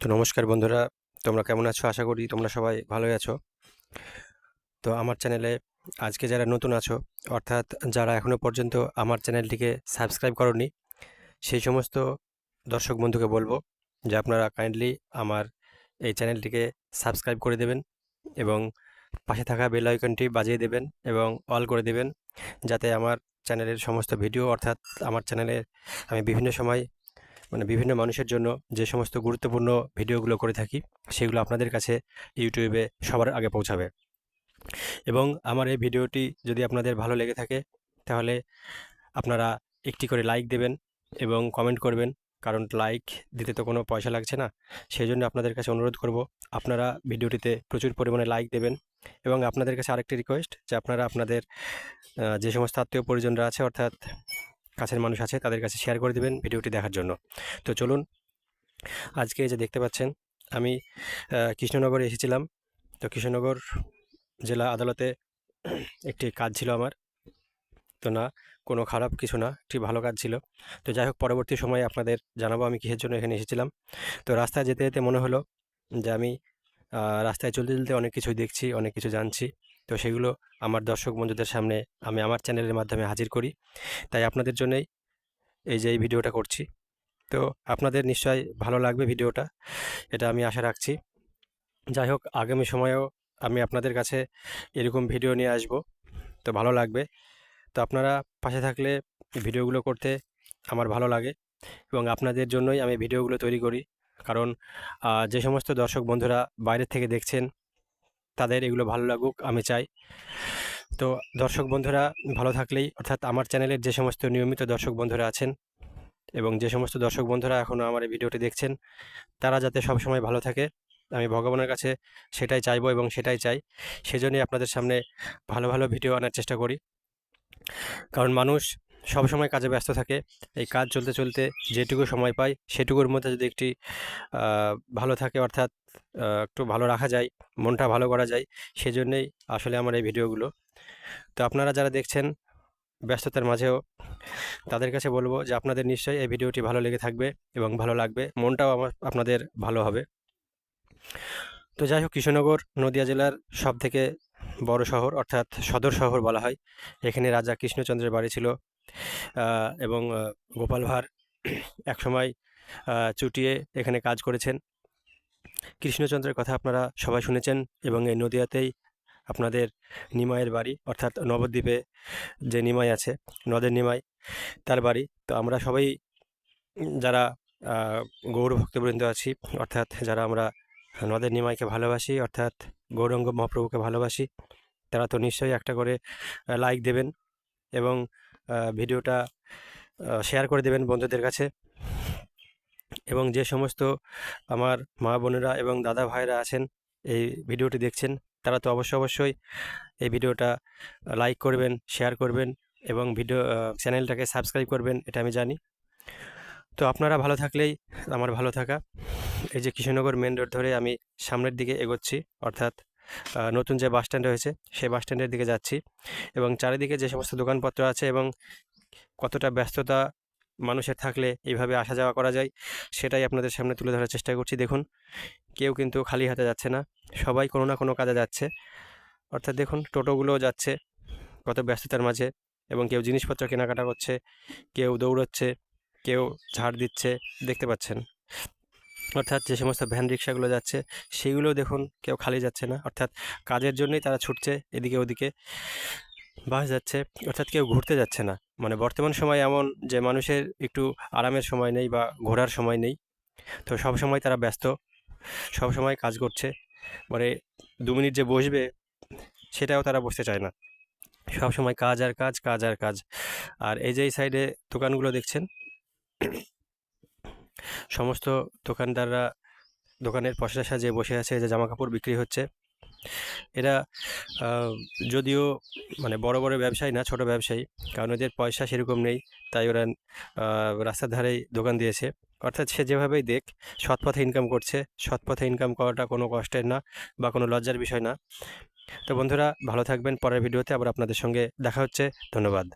তো নমস্কার বন্ধুরা, তোমরা কেমন আছো? আশা করি তোমরা সবাই ভালোই আছো। তো আমার চ্যানেলে আজকে যারা নতুন আছো, অর্থাৎ যারা এখনও পর্যন্ত আমার চ্যানেলটিকে সাবস্ক্রাইব করনি, সেই সমস্ত দর্শক বন্ধুকে বলব যে আপনারা কাইন্ডলি আমার এই চ্যানেলটিকে সাবস্ক্রাইব করে দেবেন এবং পাশে থাকা বেল আইকনটি বাজিয়ে দেবেন এবং অল করে দেবেন, যাতে আমার চ্যানেলের সমস্ত ভিডিও, অর্থাৎ আমার চ্যানেলে আমি বিভিন্ন সময় মানে বিভিন্ন মানুষের জন্য যে সমস্ত গুরুত্বপূর্ণ ভিডিওগুলো করে থাকি, সেগুলো আপনাদের কাছে ইউটিউবে সবার আগে পৌঁছাবে। এবং আমার এই ভিডিওটি যদি আপনাদের ভালো লেগে থাকে, তাহলে আপনারা একটি করে লাইক দেবেন এবং কমেন্ট করবেন, কারণ লাইক দিতে তো কোনো পয়সা লাগছে না। সেই জন্য আপনাদের কাছে অনুরোধ করব, আপনারা ভিডিওটিতে প্রচুর পরিমাণে লাইক দেবেন এবং আপনাদের কাছে আরেকটি রিকোয়েস্ট যে আপনারা আপনাদের যে সমস্ত আত্মীয় পরিজনরা আছে, অর্থাৎ কাছের মানুষ আছে, তাদের কাছে শেয়ার করে দেবেন ভিডিওটি দেখার জন্য। তো চলুন, আজকে যে দেখতে পাচ্ছেন, আমি কৃষ্ণনগরে এসেছিলাম। তো কৃষ্ণনগর জেলা আদালতে একটি কাজ ছিল আমার। তো না, কোনো খারাপ কিছু না, একটি ভালো কাজ ছিল। তো যাই হোক, পরবর্তী সময়ে আপনাদের জানাব আমি কিসের জন্য এখানে এসেছিলাম। তো রাস্তায় যেতে যেতে মনে হলো যে আমি রাস্তায় চলতে চলতে অনেক কিছুই দেখছি, অনেক কিছু জানছি। তো সেগুলো আমার দর্শক বন্ধুদের সামনে আমি আমার চ্যানেলের মাধ্যমে হাজির করি। তাই আপনাদের জন্যই এই যে, এই ভিডিওটা করছি। তো আপনাদের নিশ্চয়ই ভালো লাগবে ভিডিওটা, এটা আমি আশা রাখছি। যাই হোক, আগামী সময়েও আমি আপনাদের কাছে এরকম ভিডিও নিয়ে আসব, তো ভালো লাগবে। তো আপনারা পাশে থাকলে ভিডিওগুলো করতে আমার ভালো লাগে এবং আপনাদের জন্যই আমি ভিডিওগুলো তৈরি করি। কারণ যে সমস্ত দর্শক বন্ধুরা বাইরের থেকে দেখছেন তাদের এগুলো ভালো লাগুক, আমি চাই। তো দর্শক বন্ধুরা, ভালো থাকলেই, অর্থাৎ আমার চ্যানেলের যে সমস্ত নিয়মিত দর্শক বন্ধুরা আছেন এবং যে সমস্ত দর্শক বন্ধুরা এখনও আমার এই ভিডিওটি দেখছেন, তারা যাতে সবসময় ভালো থাকে, আমি ভগবানের কাছে সেটাই চাইব এবং সেটাই চাই। সেজন্যই আপনাদের সামনে ভালো ভালো ভিডিও আনার চেষ্টা করি। কারণ মানুষ সবসময় কাজে ব্যস্ত থাকে। এই কাজ চলতে চলতে যেটুকু সময় পায় সেটুকুর মধ্যে যদি একটি ভালো থাকে অর্থাৎ একটু ভালো রাখা যায়, মনটা ভালো করা যায়, সেজন্যই আসলে আমার এই ভিডিওগুলো। তো আপনারা যারা দেখছেন ব্যস্ততার মাঝেও, তাদের কাছে বলব যে আপনাদের নিশ্চয়ই এই ভিডিওটি ভালো লেগে থাকবে এবং ভালো লাগবে, মনটাও আমার, আপনাদের ভালো হবে। তো যাই হোক, কৃষ্ণনগর, নদিয়া জেলার সব থেকে বড় শহর অর্থাৎ সদর শহর বলা হয়। এখানে রাজা কৃষ্ণচন্দ্রের বাড়ি ছিল। এবং গোপাল ভাঁড় একসময় চুটিয়ে এখানে কাজ করেছেন। কৃষ্ণচন্দ্রের কথা আপনারা সবাই শুনেছেন এবং এই নদিয়াতেই আপনাদের নিমাইয়ের বাড়ি, অর্থাৎ নবদ্বীপে যে নিমাই আছে, নদের নিমাই, তার বাড়ি। তো আমরা সবাই যারা গৌর ভক্তবৃন্দ আছি, অর্থাৎ যারা আমরা নদের নিমাইকে ভালোবাসি, অর্থাৎ গৌরঙ্গ মহাপ্রভুকে ভালোবাসি, তারা তো নিশ্চয়ই একটা করে লাইক দেবেন এবং ভিডিওটা শেয়ার করে দেবেন বন্ধুদের কাছে। এবং যে সমস্ত আমার মা বোনেরা এবং দাদা ভাইরা আছেন, এই ভিডিওটি দেখছেন, তারা তো অবশ্যই অবশ্যই এই ভিডিওটা লাইক করবেন শেয়ার করবেন এবং ভিডিও চ্যানেলটাকে সাবস্ক্রাইব করবেন, এটা আমি জানি। তো আপনারা ভালো থাকলেই আমার ভালো থাকা। এই যে কৃষ্ণনগর মেন রোড ধরে আমি সামনের দিকে এগোচ্ছি, অর্থাৎ নতুন যে বাস স্ট্যান্ড হয়েছে সেই বাস স্ট্যান্ডের দিকে যাচ্ছি এবং চারিদিকে যে সমস্ত দোকানপত্র আছে এবং কতটা ব্যস্ততা মানুষের থাকলে এইভাবে আসা যাওয়া করা যায়, সেটাই আপনাদের সামনে তুলে ধরার চেষ্টা করছি। দেখুন, কেউ কিন্তু খালি হাতে যাচ্ছে না, সবাই কোনো না কোনো কাজে যাচ্ছে। অর্থাৎ দেখুন, টোটোগুলোও যাচ্ছে কত ব্যস্ততার মাঝে এবং কেউ জিনিসপত্র কেনাকাটা করছে, কেউ দৌড়চ্ছে, কেউ ঝাড় দিচ্ছে, দেখতে পাচ্ছেন। অর্থাৎ যে সমস্ত ভ্যান রিক্সাগুলো যাচ্ছে, সেগুলোও দেখুন কেউ খালি যাচ্ছে না। অর্থাৎ কাজের জন্যই তারা ছুটছে এদিকে ওদিকে। বাস যাচ্ছে, অর্থাৎ কেউ ঘুরতে যাচ্ছে না। মানে বর্তমান সময় এমন যে মানুষের একটু আরামের সময় নেই বা ঘোরার সময় নেই। তো সব সময় তারা ব্যস্ত, সব সময় কাজ করছে। মানে দু মিনিট যে বসবে, সেটাও তারা বসতে চায় না। সব সময় কাজ আর কাজ কাজ আর কাজ। আর এই যে এই সাইডে দোকানগুলো দেখছেন সমস্ত দোকানদাররা দোকানের পশরা সাজিয়ে বসে আছে, যে জামা কাপড় বিক্রি হচ্ছে। এরা যদিও মানে বড় বড় ব্যবসায়ী না, ছোট ব্যবসায়ী, কারণ এদের পয়সা সেরকম নেই, তাই ওরা রাস্তার ধারেই দোকান দিয়েছে। অর্থাৎ সে যেভাবেই দেখ, সৎ পথে ইনকাম করছে, সৎ পথে ইনকাম করাটা কোনো কষ্টের না বা কোনো লজ্জার বিষয় না। তো বন্ধুরা, ভালো থাকবেন, পরের ভিডিওতে আবার আপনাদের সঙ্গে দেখা হচ্ছে। ধন্যবাদ।